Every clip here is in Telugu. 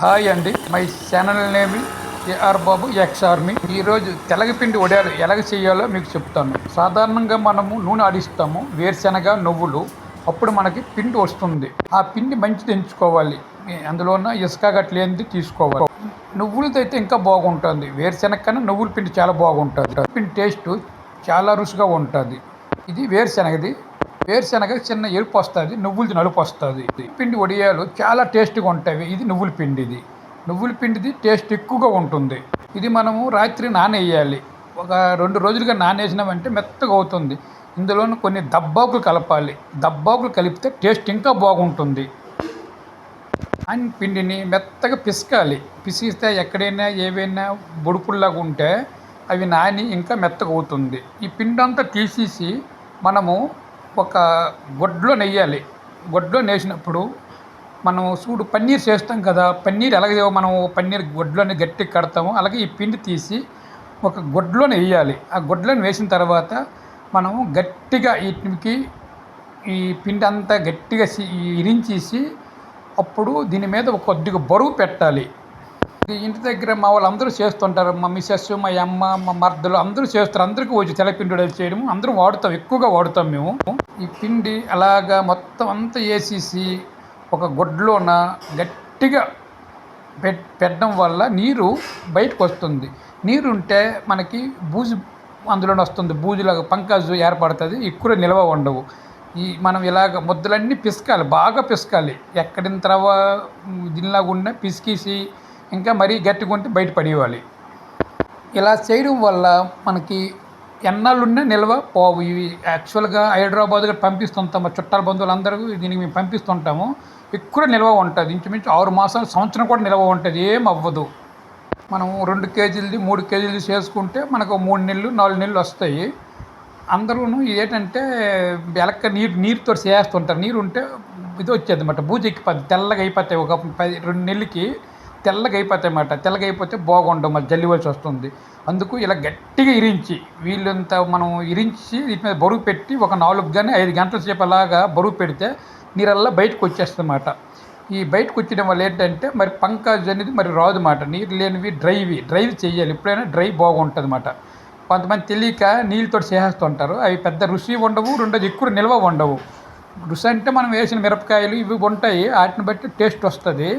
హాయ్ అండి. My channel name AR Babu ex army. ఈరోజు తెలగపిండి వడియాలు ఎలాగ చేయాలో మీకు చెప్తాను. సాధారణంగా మనము నూనె ఆడిస్తాము వేరుశనగ నువ్వులు. అప్పుడు మనకి పిండి వస్తుంది. ఆ పిండి మంచిది ఎంచుకోవాలి. అందులోన ఇసుక గట్లేంది తీసుకోవాలి. నువ్వులతో అయితే ఇంకా బాగుంటుంది. వేరుశనగ కన్నా నువ్వుల పిండి చాలా బాగుంటుంది. పిండి టేస్ట్ చాలా రుచిగా ఉంటుంది. ఇది వేరుశనగది. వేరుశనగ చిన్న ఎరుపు వస్తుంది నువ్వులది నలుపు వస్తుంది. పిండి వడియాలు చాలా టేస్ట్గా ఉంటాయి. ఇది నువ్వుల పిండి ఇది. నువ్వుల పిండిది టేస్ట్ ఎక్కువగా ఉంటుంది. ఇది మనము రాత్రి నానేయాలి. ఒక రెండు రోజులుగా నానేసినామంటే మెత్తగా అవుతుంది. ఇందులోనూ కొన్ని దబ్బాకులు కలపాలి. దబ్బాకులు కలిపితే టేస్ట్ ఇంకా బాగుంటుంది. అండ్ పిండిని మెత్తగా పిసకాలి. పిసిస్తే ఎక్కడైనా ఏవైనా బుడుపుల్లాగా ఉంటే అవి నాని ఇంకా మెత్తగా అవుతుంది. ఈ పిండి అంతా తీసేసి మనము ఒక గొడ్లో నెయ్యాలి. గొడ్లో నేసినప్పుడు మనం చూడు పన్నీర్ చేస్తాం కదా పన్నీర్ ఎలాగే మనం పన్నీర్ గొడ్లోని గట్టి కడతాము. అలాగే ఈ పిండి తీసి ఒక గొడ్లోని వేయాలి ఆ గొడ్లోని వేసిన తర్వాత మనం గట్టిగా వీటికి ఈ పిండి అంతా గట్టిగా ఇరించేసి అప్పుడు దీని మీద ఒక కొద్దిగా బరువు పెట్టాలి. ఇంటి దగ్గర మా వాళ్ళు అందరూ చేస్తుంటారు. మా మిస్సెస్ మా అమ్మ మా మర్దలు అందరూ చేస్తారు. అందరికీ వచ్చి తెలపిండి చేయడం అందరూ వాడుతాం ఎక్కువగా వాడుతాం మేము. ఈ పిండి అలాగా మొత్తం అంతా వేసేసి ఒక గుడ్లోన గట్టిగా పెట్ పెట్టడం వల్ల నీరు బయటకు వస్తుంది. నీరు ఉంటే మనకి బూజు అందులోనే వస్తుంది. బూజులాగా పంకాజు ఏర్పడుతుంది. ఎక్కువ నిల్వ ఉండవు. ఈ మనం ఇలాగ ముద్దలన్నీ పిసకాలి. బాగా పిసకాలి. ఎక్కడిన తర్వాత దీనిలాగా ఉన్న పిసికేసి ఇంకా మరీ గట్టిగా ఉంటే బయట పడేయాలి ఇలా చేయడం వల్ల మనకి ఎన్నాళ్ళున్నా నిల్వ పోవు. ఇవి యాక్చువల్గా హైదరాబాద్లో పంపిస్తుంటాం మా చుట్టాల బంధువులందరూ దీనికి మేము పంపిస్తుంటాము. ఎక్కువ నిల్వ ఉంటుంది. ఇంచుమించు ఆరు మాసాలు సంవత్సరం కూడా నిల్వ ఉంటుంది. ఏం అవ్వదు. మనం రెండు కేజీలది మూడు కేజీలది చేసుకుంటే మనకు మూడు నెలలు నాలుగు నెలలు వస్తాయి. అందరూ ఏంటంటే వెలక్క నీరు నీరుతో చేస్తుంటారు. నీరు ఉంటే ఇది వచ్చేది అనమాట పూజ ఎక్కిపోద్ది. తెల్లగా అయిపోతాయి. ఒక పది రెండు నెలలకి తెల్లగా అయిపోతాయి అన్నమాట. అయిపోతే బాగుండవు మళ్ళీ జల్లివలసి వస్తుంది. అందుకు ఇలా గట్టిగా ఇరించి వీళ్ళంతా మనం ఇరించి వీటి మీద బరువు పెట్టి ఒక నాలుగు కానీ ఐదు గంటల సేపు అలాగా బరువు పెడితే నీరల్లా బయటకు వచ్చేస్తుందన్నమాట ఈ బయటకు వచ్చడం వల్ల ఏంటంటే మరి పంకాజ్ అనేది మరి రాదు మాట నీరు లేనివి డ్రైవి డ్రైవ్ చేయాలి. ఎప్పుడైనా డ్రై బాగుంటుంది అన్నమాట. కొంతమంది తెలియక నీళ్ళతో చేసేస్తుంటారు అవి పెద్ద రుచి ఉండవు రెండోది ఎక్కువ నిల్వ ఉండవు. రుచి అంటే మనం వేసిన మిరపకాయలు ఇవి ఉంటాయి. వాటిని బట్టి టేస్ట్ వస్తుంది.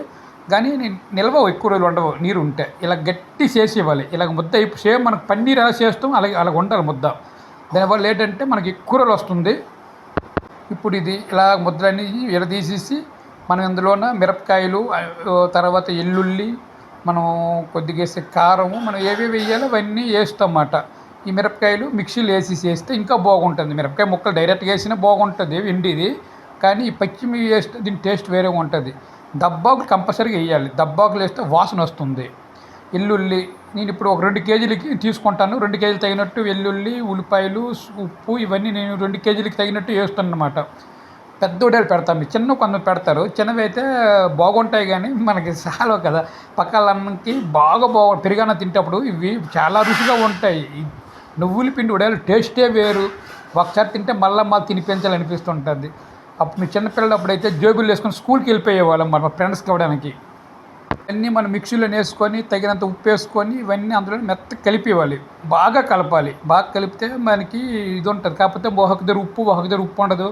కానీ ని- నిల్వ ఎక్కువ రోజులు ఉండవు నీరు ఉంటే ఇలా గట్టి చేసి ఇవ్వాలి. ఇలా ముద్ద ఇప్పుడు సేమ్ మనకు పన్నీర్ ఎలా చేస్తాం అలాగే అలా ఉండాలి ముద్ద. దానివల్ల ఏంటంటే మనకి ఎక్కువ రోజులు వస్తుంది. ఇప్పుడు ఇది ఇలా ముద్రని విడదీసేసి మనం ఇందులోన మిరపకాయలు తర్వాత ఎల్లుల్లి మనం కొద్దిగా వేసే కారము మనం ఏవి వేయాలో అవన్నీ వేస్తామన్నమాట. ఈ మిరపకాయలు మిక్సీలో వేసి వేస్తే ఇంకా బాగుంటుంది. మిరపకాయ ముక్కలు డైరెక్ట్గా వేసినా బాగుంటుంది ఎండిది కానీ ఈ పచ్చిమి వేస్తే దీని టేస్ట్ వేరేగా ఉంటుంది. దబ్బాకులు కంపల్సరీగా వేయాలి. దబ్బాకులు వేస్తే వాసన వస్తుంది. ఎల్లుల్లి నేను ఇప్పుడు ఒక రెండు కేజీలకి తీసుకుంటాను. రెండు కేజీలు తగినట్టు వెల్లుల్లి ఉల్లిపాయలు ఉప్పు ఇవన్నీ నేను రెండు కేజీలకి తగినట్టు వేస్తాను అనమాట పెద్ద ఉడేలు పెడతాం చిన్న కొంత పెడతారు. చిన్నవి అయితే బాగుంటాయి కానీ మనకి చాలా కదా. పక్కలన్నకి బాగా బాగు పెరిగాన తింటప్పుడు ఇవి చాలా రుచిగా ఉంటాయి. నువ్వుల పిండి ఉడేలు టేస్టే వేరు. ఒకసారి తింటే మళ్ళీ మళ్ళీ తినిపించాలనిపిస్తుంటుంది. అప్పుడు మీ చిన్నపిల్లలు అప్పుడైతే జేబులు వేసుకొని స్కూల్కి వెళ్ళిపోయేవాళ్ళం మన ఫ్రెండ్స్కి ఇవ్వడానికి ఇవన్నీ మనం మిక్సీలో వేసుకొని తగినంత ఉప్పు వేసుకొని ఇవన్నీ అందులో మెత్త కలిపివ్వాలి బాగా కలపాలి. బాగా కలిపితే మనకి ఇది ఉంటుంది. కాకపోతే ఒక దగ్గర ఉప్పు ఒక దగ్గర ఉప్పు ఉండదు.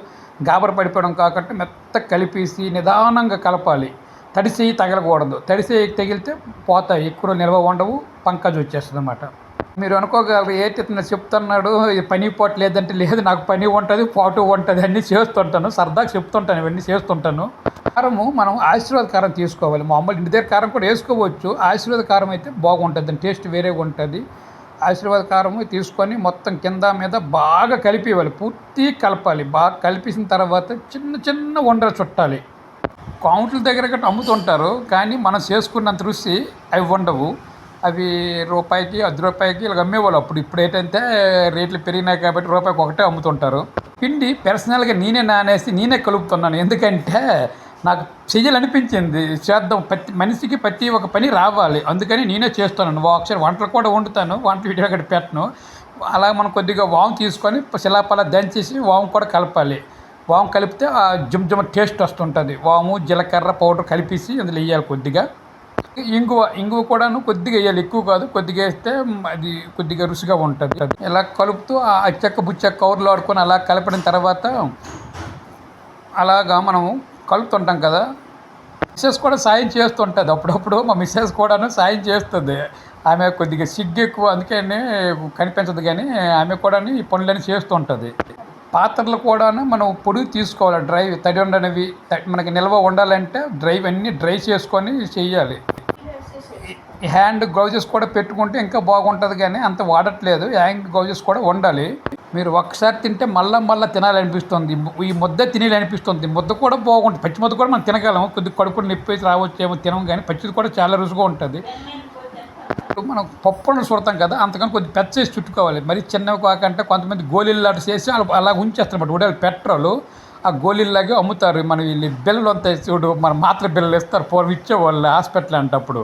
గాబర పడిపోవడం కాకుండా మెత్త కలిపేసి నిదానంగా కలపాలి. తడిసి తగలకూడదు. తడిసి తగిలితే పోతాయి. ఎక్కువ నిల్వ ఉండవు. పంకజ్ వచ్చేస్తుంది అన్నమాట మీరు అనుకోగలరు ఏంటి ఇతను చెప్తున్నాడు ఇది పని పోటు లేదంటే లేదు నాకు పని ఉంటుంది పోటు ఉంటుంది అన్నీ చేస్తుంటాను సరదాగా చెప్తుంటాను ఇవన్నీ చేస్తుంటాను. కారము మనం ఆశీర్వాద కారం తీసుకోవాలి. మామూలు ఇంటి దగ్గర కారం కూడా వేసుకోవచ్చు. ఆశీర్వాద కారం అయితే బాగుంటుంది దాని టేస్ట్ వేరేగా ఉంటుంది. ఆశీర్వాద కారము తీసుకొని మొత్తం కింద మీద బాగా కలిపి ఇవ్వాలి పూర్తి కలపాలి. బాగా కలిపేసిన తర్వాత చిన్న చిన్న వండలు చుట్టాలి. కౌంట్ల దగ్గర గట్రా అమ్ముతుంటారు కానీ మనం చేసుకున్నంత రుచి అవి ఉండవు. అవి రూపాయికి అర్ధ రూపాయికి ఇలా అమ్మేవాళ్ళు. అప్పుడు ఇప్పుడు ఏంటంటే రేట్లు పెరిగినాయి కాబట్టి రూపాయికి ఒకటే అమ్ముతుంటారు. పిండి పర్సనల్గా నేనే నానేసి నేనే కలుపుతున్నాను. ఎందుకంటే నాకు చెయ్యాలనిపించింది. చేద్దాం. ప్రతి మనిషికి ప్రతి ఒక పని రావాలి. అందుకని నేనే చేస్తున్నాను. ఒకసారి వంటలు కూడా వండుతాను. వంట వీడియో అక్కడ పెట్టను. అలా మనం కొద్దిగా వాము తీసుకొని శిలాపలా దంచేసి వాము కూడా కలపాలి. వాము కలిపితే ఆ జుమ్ జుమ్ టేస్ట్ వస్తుంటుంది. వాము జీలకర్ర పౌడర్ కలిపేసి అందులో వేయాలి కొద్దిగా. ఇంగువ ఇంగువ కూడాను కొద్దిగా వేయాలి. ఎక్కువ కాదు కొద్దిగా వేస్తే అది కొద్దిగా రుచిగా ఉంటుంది. ఇలా కలుపుతూ ఆ అచ్చక్క బుచ్చక్క కవర్లు ఆడుకొని అలా కలిపిన తర్వాత అలాగా మనము కలుపుతుంటాం కదా. మిస్సెస్ కూడా సాయం చేస్తుంటుంది. అప్పుడప్పుడు మా మిస్సెస్ కూడాను సాయం చేస్తుంది. ఆమె కొద్దిగా సిగ్గు ఎక్కువ అందుకని కనిపించదు కానీ ఆమె కూడా ఈ పనులన్నీ చేస్తుంటుంది. పాత్రలు కూడాను మనం పొడి తీసుకోవాలి. డ్రై తడి ఉండనివి మనకి నిల్వ ఉండాలంటే డ్రై అన్నీ డ్రై చేసుకొని చేయాలి. ఈ హ్యాండ్ గ్లౌజెస్ కూడా పెట్టుకుంటే ఇంకా బాగుంటుంది కానీ అంత వాడట్లేదు. హ్యాండ్ గ్లౌజెస్ కూడా ఉండాలి. మీరు ఒకసారి తింటే మళ్ళా మళ్ళీ తినాలనిపిస్తుంది. ఈ ముద్ద తినాలనిపిస్తుంది. ముద్ద కూడా బాగుంటుంది. పచ్చి ముద్ద కూడా మనం తినగలం. కొద్ది కడుపు నొప్పి రావచ్చేమో తినం కానీ పచ్చిది కూడా చాలా రుచిగా ఉంటుంది. మనం పప్పులను చూడతాం కదా అంతకని కొంచెం పెద్ద చేసి చుట్టుకోవాలి. మరి చిన్నవి కాకంటే కొంతమంది గోళీలాంటి చేసి అలా అలా ఉంచేస్తారు ఉడాలి పెట్రోలు ఆ గోళీల్లాగే అమ్ముతారు. మనం వీళ్ళు బిల్లలు అంతాయి చూడు మన మాత్ర బిల్లలు ఇస్తారు పూర్వం ఇచ్చేవాళ్ళు హాస్పిటల్ అంటప్పుడు.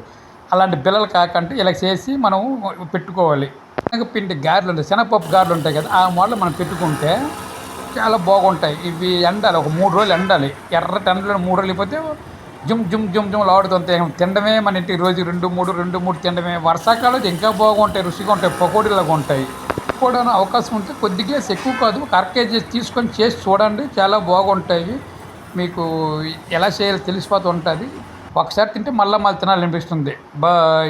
అలాంటి బిల్లలు కాకంటే ఇలా చేసి మనం పెట్టుకోవాలి. పిండి గారెలు ఉంటాయి. శనగపప్పు గారెలు ఉంటాయి కదా ఆ మోడల్ మనం పెట్టుకుంటే చాలా బాగుంటాయి. ఇవి ఎండాలి ఒక మూడు రోజులు ఎండాలి. ఎర్రటి ఎండలో మూడు రోజులు అయిపోతే జుమ్ జుమ్ జుమ్ జుమ్ లాడుతుంటాయి తినడమే మన ఇంటికి రోజు రెండు మూడు రెండు మూడు తినడమే. వర్షాకాలం ఇంకా బాగుంటాయి రుచిగా ఉంటాయి పకోడీలాగా ఉంటాయి. కూడా అవకాశం ఉంటే కొద్దిగా ఎక్కువ కాదు ఒక తీసుకొని చేసి చూడండి చాలా బాగుంటాయి. మీకు ఎలా చేయాలో తెలిసిపోతూ ఉంటుంది. ఒకసారి తింటే మళ్ళీ మళ్ళీ తినాలనిపిస్తుంది. బాయ్.